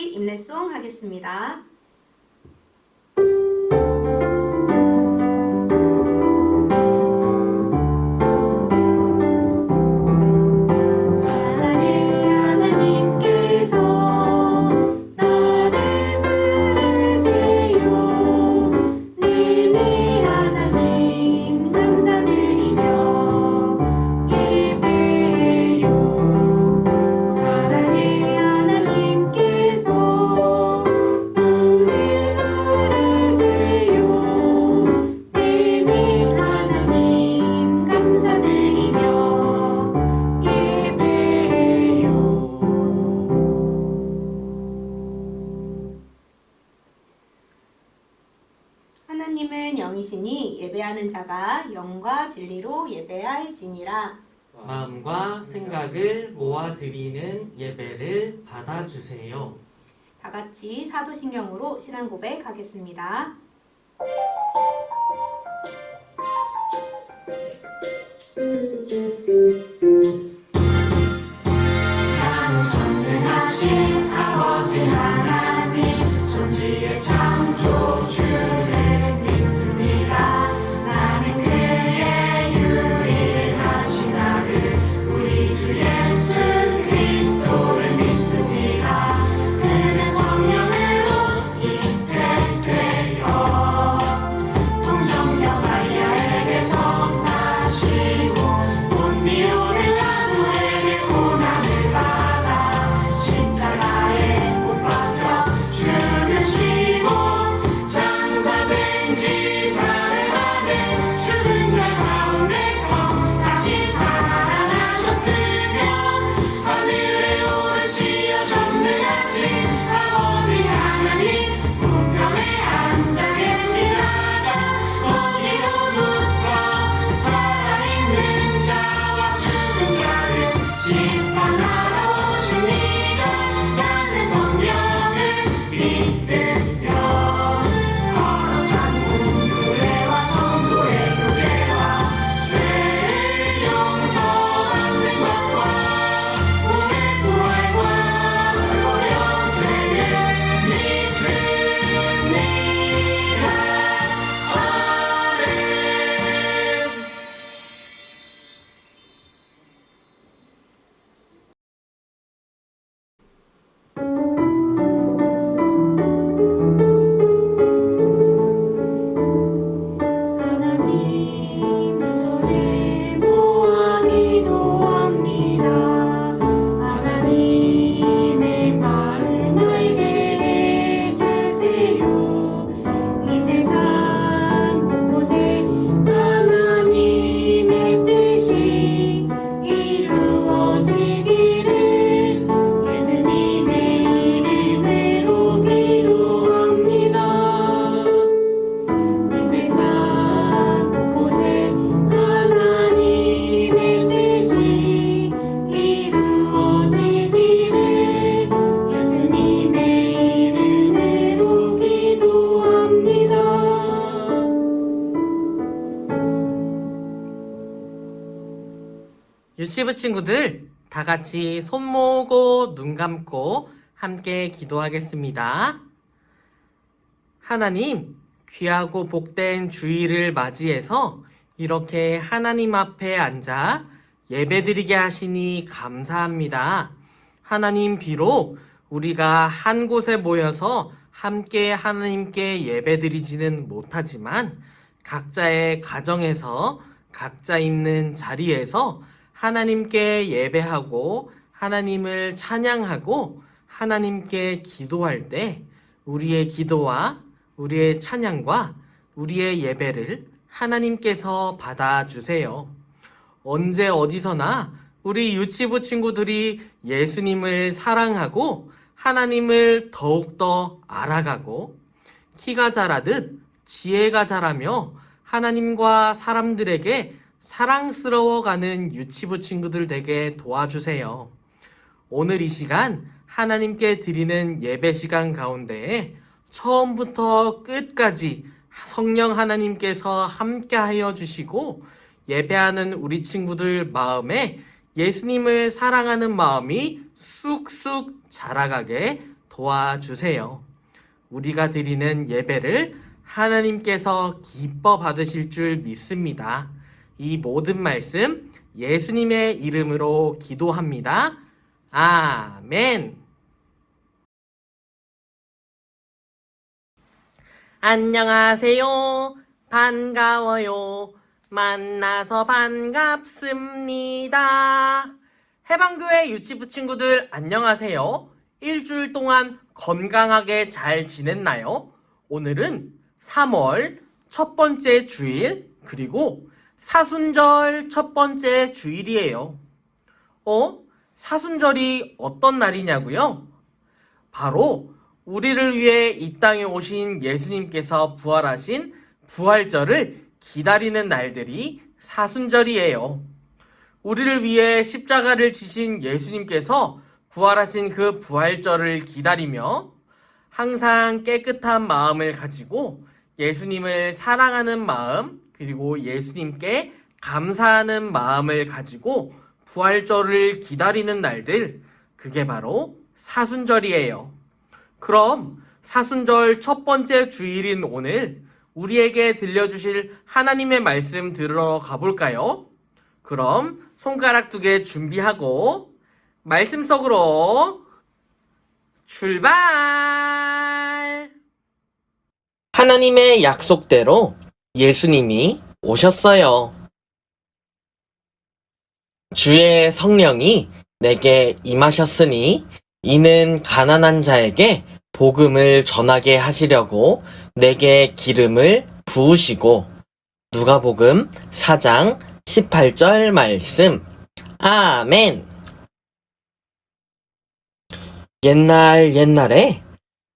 임례송 하겠습니다. 영이시니 예배하는 자가 영과 진리로 예배할지니라. 마음과 생각을 모아 드리는 예배를 받아주세요. 다 같이 사도신경으로 신앙 고백하겠습니다. 전능하신 아버지 하나님 천지의 창 친구들, 다 같이 손 모으고 눈 감고 함께 기도하겠습니다. 하나님, 귀하고 복된 주일을 맞이해서 이렇게 하나님 앞에 앉아 예배드리게 하시니 감사합니다. 하나님 비록 우리가 한 곳에 모여서 함께 하나님께 예배드리지는 못하지만 각자의 가정에서 각자 있는 자리에서 하나님께 예배하고 하나님을 찬양하고 하나님께 기도할 때 우리의 기도와 우리의 찬양과 우리의 예배를 하나님께서 받아주세요. 언제 어디서나 우리 유치부 친구들이 예수님을 사랑하고 하나님을 더욱더 알아가고 키가 자라듯 지혜가 자라며 하나님과 사람들에게 사랑스러워가는 유치부 친구들 되게 도와주세요. 오늘 이 시간 하나님께 드리는 예배 시간 가운데 처음부터 끝까지 성령 하나님께서 함께 하여 주시고 예배하는 우리 친구들 마음에 예수님을 사랑하는 마음이 쑥쑥 자라가게 도와주세요. 우리가 드리는 예배를 하나님께서 기뻐 받으실 줄 믿습니다. 이 모든 말씀 예수님의 이름으로 기도합니다. 아멘. 안녕하세요. 반가워요. 만나서 반갑습니다. 해방교회 유치부 친구들 안녕하세요. 일주일 동안 건강하게 잘 지냈나요? 오늘은 3월 첫 번째 주일, 그리고 사순절 첫 번째 주일이에요. 어? 사순절이 어떤 날이냐고요? 바로 우리를 위해 이 땅에 오신 예수님께서 부활하신 부활절을 기다리는 날들이 사순절이에요. 우리를 위해 십자가를 지신 예수님께서 부활하신 그 부활절을 기다리며 항상 깨끗한 마음을 가지고 예수님을 사랑하는 마음, 그리고 예수님께 감사하는 마음을 가지고 부활절을 기다리는 날들, 그게 바로 사순절이에요. 그럼 사순절 첫 번째 주일인 오늘 우리에게 들려주실 하나님의 말씀 들으러 가볼까요? 그럼 손가락 두 개 준비하고 말씀 속으로 출발! 하나님의 약속대로 예수님이 오셨어요. 주의 성령이 내게 임하셨으니 이는 가난한 자에게 복음을 전하게 하시려고 내게 기름을 부으시고 누가복음 4장 18절 말씀 아멘 옛날 옛날에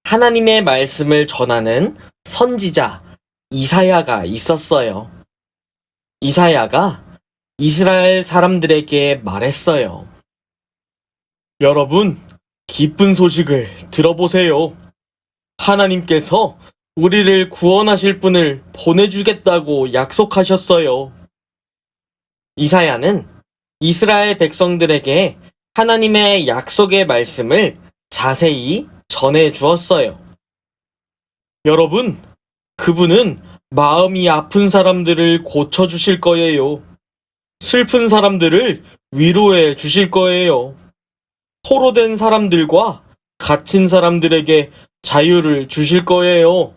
하나님의 말씀을 전하는 선지자 이사야가 있었어요. 이사야가 이스라엘 사람들에게 말했어요. 여러분, 기쁜 소식을 들어보세요. 하나님께서 우리를 구원하실 분을 보내주겠다고 약속하셨어요. 이사야는 이스라엘 백성들에게 하나님의 약속의 말씀을 자세히 전해 주었어요. 여러분, 그분은 마음이 아픈 사람들을 고쳐주실 거예요. 슬픈 사람들을 위로해 주실 거예요. 포로된 사람들과 갇힌 사람들에게 자유를 주실 거예요.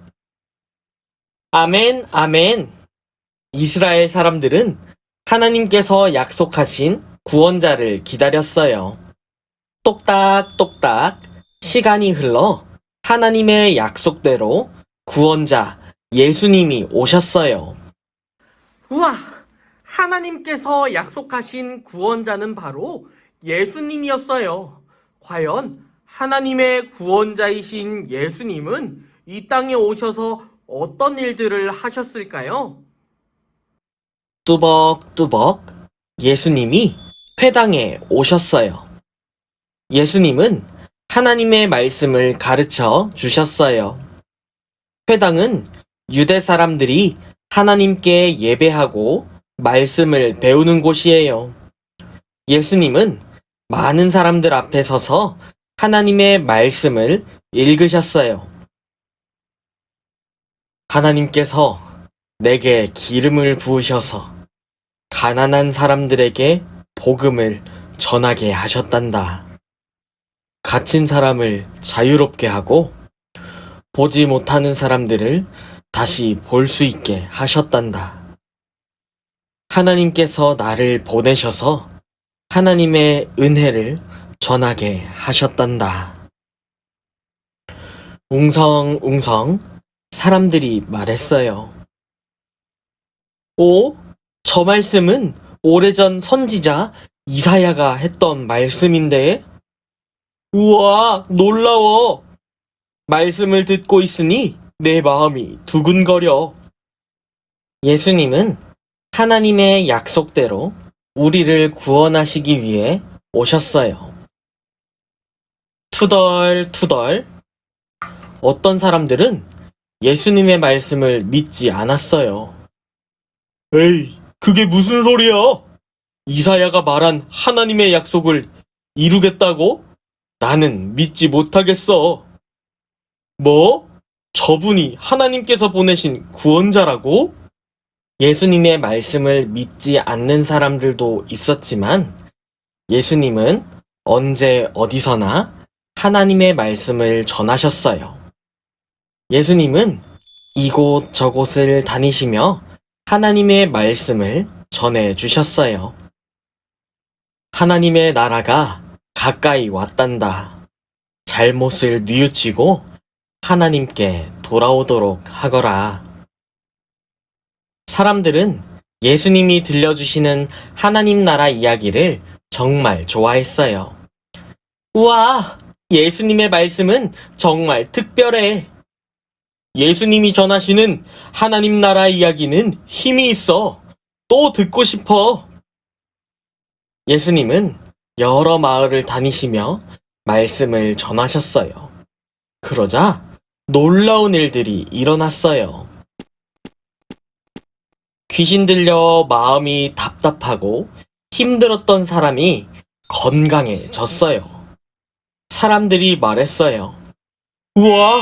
아멘, 아멘. 이스라엘 사람들은 하나님께서 약속하신 구원자를 기다렸어요. 똑딱똑딱 시간이 흘러 하나님의 약속대로 구원자 예수님이 오셨어요. 우와! 하나님께서 약속하신 구원자는 바로 예수님이었어요. 과연 하나님의 구원자이신 예수님은 이 땅에 오셔서 어떤 일들을 하셨을까요? 뚜벅뚜벅 예수님이 회당에 오셨어요. 예수님은 하나님의 말씀을 가르쳐 주셨어요. 회당은 유대 사람들이 하나님께 예배하고 말씀을 배우는 곳이에요. 예수님은 많은 사람들 앞에 서서 하나님의 말씀을 읽으셨어요. 하나님께서 내게 기름을 부으셔서 가난한 사람들에게 복음을 전하게 하셨단다. 갇힌 사람을 자유롭게 하고 보지 못하는 사람들을 다시 볼 수 있게 하셨단다. 하나님께서 나를 보내셔서 하나님의 은혜를 전하게 하셨단다. 웅성웅성 사람들이 말했어요. 오, 저 말씀은 오래전 선지자 이사야가 했던 말씀인데? 우와, 놀라워! 말씀을 듣고 있으니 내 마음이 두근거려. 예수님은 하나님의 약속대로 우리를 구원하시기 위해 오셨어요. 투덜투덜. 어떤 사람들은 예수님의 말씀을 믿지 않았어요. 에이, 그게 무슨 소리야? 이사야가 말한 하나님의 약속을 이루겠다고? 나는 믿지 못하겠어. 뭐? 저분이 하나님께서 보내신 구원자라고? 예수님의 말씀을 믿지 않는 사람들도 있었지만 예수님은 언제 어디서나 하나님의 말씀을 전하셨어요. 예수님은 이곳 저곳을 다니시며 하나님의 말씀을 전해 주셨어요. 하나님의 나라가 가까이 왔단다. 잘못을 뉘우치고 하나님께 돌아오도록 하거라. 사람들은 예수님이 들려주시는 하나님 나라 이야기를 정말 좋아했어요. 우와, 예수님의 말씀은 정말 특별해. 예수님이 전하시는 하나님 나라 이야기는 힘이 있어. 또 듣고 싶어. 예수님은 여러 마을을 다니시며 말씀을 전하셨어요. 그러자 놀라운 일들이 일어났어요. 귀신 들려 마음이 답답하고 힘들었던 사람이 건강해졌어요. 사람들이 말했어요. 우와,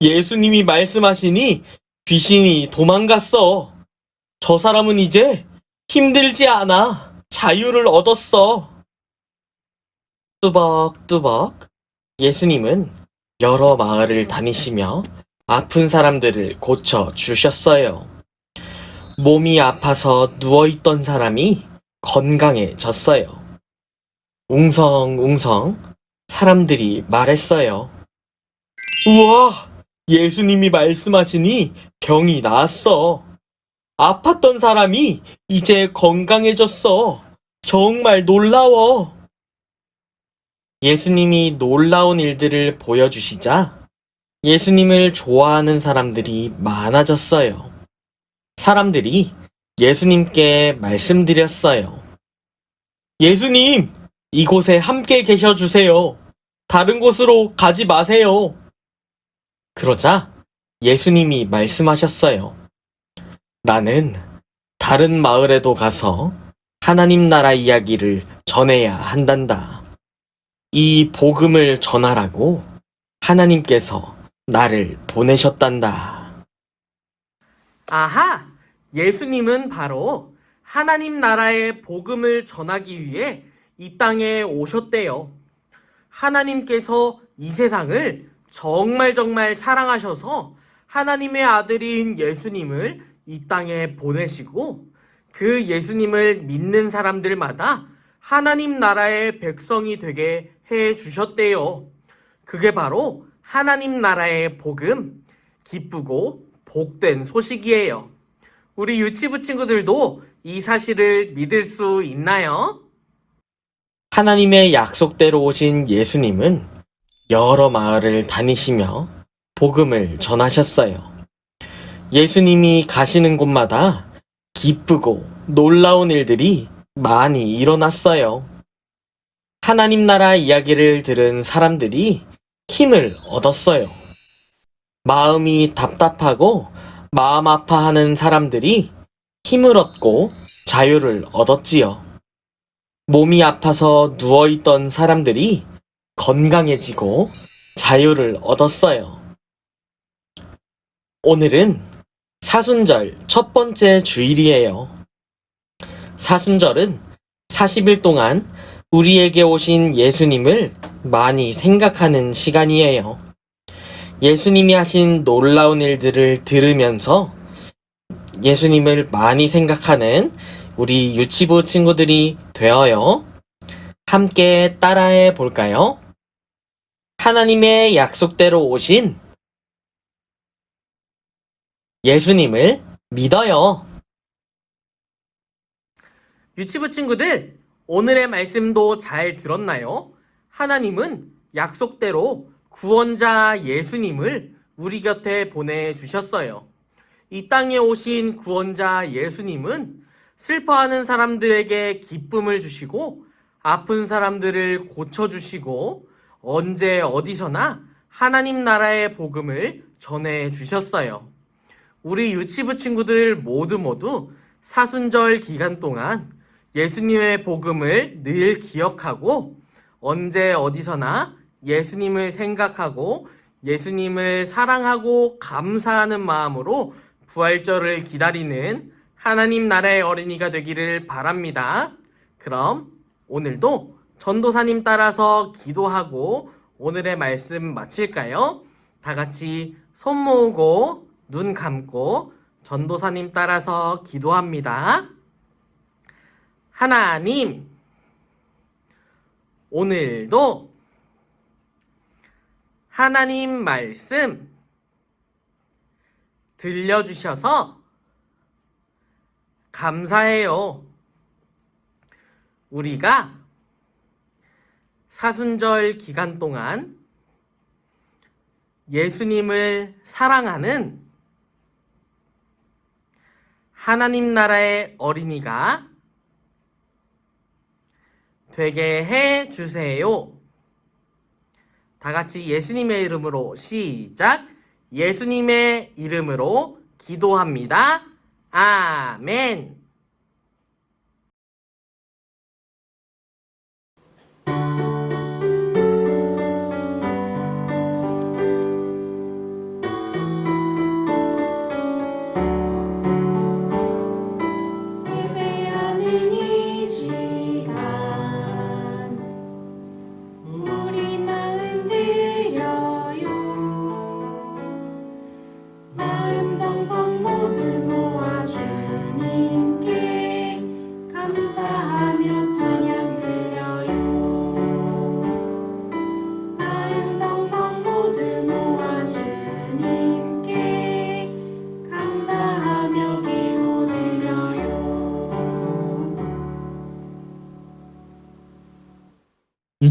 예수님이 말씀하시니 귀신이 도망갔어. 저 사람은 이제 힘들지 않아. 자유를 얻었어. 뚜벅뚜벅. 예수님은 여러 마을을 다니시며 아픈 사람들을 고쳐 주셨어요. 몸이 아파서 누워있던 사람이 건강해졌어요. 웅성웅성 사람들이 말했어요. 우와! 예수님이 말씀하시니 병이 나았어. 아팠던 사람이 이제 건강해졌어. 정말 놀라워. 예수님이 놀라운 일들을 보여주시자 예수님을 좋아하는 사람들이 많아졌어요. 사람들이 예수님께 말씀드렸어요. 예수님, 이곳에 함께 계셔 주세요. 다른 곳으로 가지 마세요. 그러자 예수님이 말씀하셨어요. 나는 다른 마을에도 가서 하나님 나라 이야기를 전해야 한단다. 이 복음을 전하라고 하나님께서 나를 보내셨단다. 아하! 예수님은 바로 하나님 나라의 복음을 전하기 위해 이 땅에 오셨대요. 하나님께서 이 세상을 정말 정말 사랑하셔서 하나님의 아들인 예수님을 이 땅에 보내시고 그 예수님을 믿는 사람들마다 하나님 나라의 백성이 되게 해 주셨대요. 그게 바로 하나님 나라의 복음, 기쁘고 복된 소식이에요. 우리 유치부 친구들도 이 사실을 믿을 수 있나요? 하나님의 약속대로 오신 예수님은 여러 마을을 다니시며 복음을 전하셨어요. 예수님이 가시는 곳마다 기쁘고 놀라운 일들이 많이 일어났어요. 하나님 나라 이야기를 들은 사람들이 힘을 얻었어요. 마음이 답답하고 마음 아파하는 사람들이 힘을 얻고 자유를 얻었지요. 몸이 아파서 누워있던 사람들이 건강해지고 자유를 얻었어요. 오늘은 사순절 첫 번째 주일이에요. 사순절은 40일 동안 우리에게 오신 예수님을 많이 생각하는 시간이에요. 예수님이 하신 놀라운 일들을 들으면서 예수님을 많이 생각하는 우리 유치부 친구들이 되어요. 함께 따라해 볼까요? 하나님의 약속대로 오신 예수님을 믿어요. 유치부 친구들, 오늘의 말씀도 잘 들었나요? 하나님은 약속대로 구원자 예수님을 우리 곁에 보내주셨어요. 이 땅에 오신 구원자 예수님은 슬퍼하는 사람들에게 기쁨을 주시고 아픈 사람들을 고쳐주시고 언제 어디서나 하나님 나라의 복음을 전해 주셨어요. 우리 유치부 친구들 모두 모두 사순절 기간 동안 예수님의 복음을 늘 기억하고 언제 어디서나 예수님을 생각하고 예수님을 사랑하고 감사하는 마음으로 부활절을 기다리는 하나님 나라의 어린이가 되기를 바랍니다. 그럼 오늘도 전도사님 따라서 기도하고 오늘의 말씀 마칠까요? 다 같이 손 모으고 눈 감고 전도사님 따라서 기도합니다. 하나님, 오늘도 하나님 말씀 들려주셔서 감사해요. 우리가 사순절 기간 동안 예수님을 사랑하는 하나님 나라의 어린이가 되게 해 주세요. 다 같이 예수님의 이름으로 시작. 예수님의 이름으로 기도합니다. 아멘.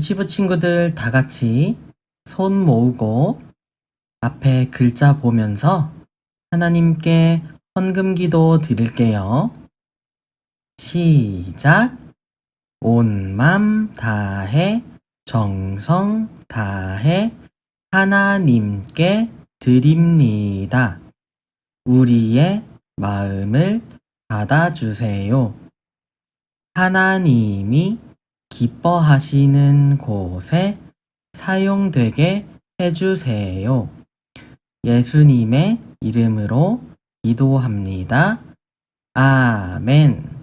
유치부 친구들 다 같이 손 모으고 앞에 글자 보면서 하나님께 헌금 기도 드릴게요. 시작. 온 맘 다해 정성 다해 하나님께 드립니다. 우리의 마음을 받아주세요. 하나님이 기뻐하시는 곳에 사용되게 해주세요. 예수님의 이름으로 기도합니다. 아멘.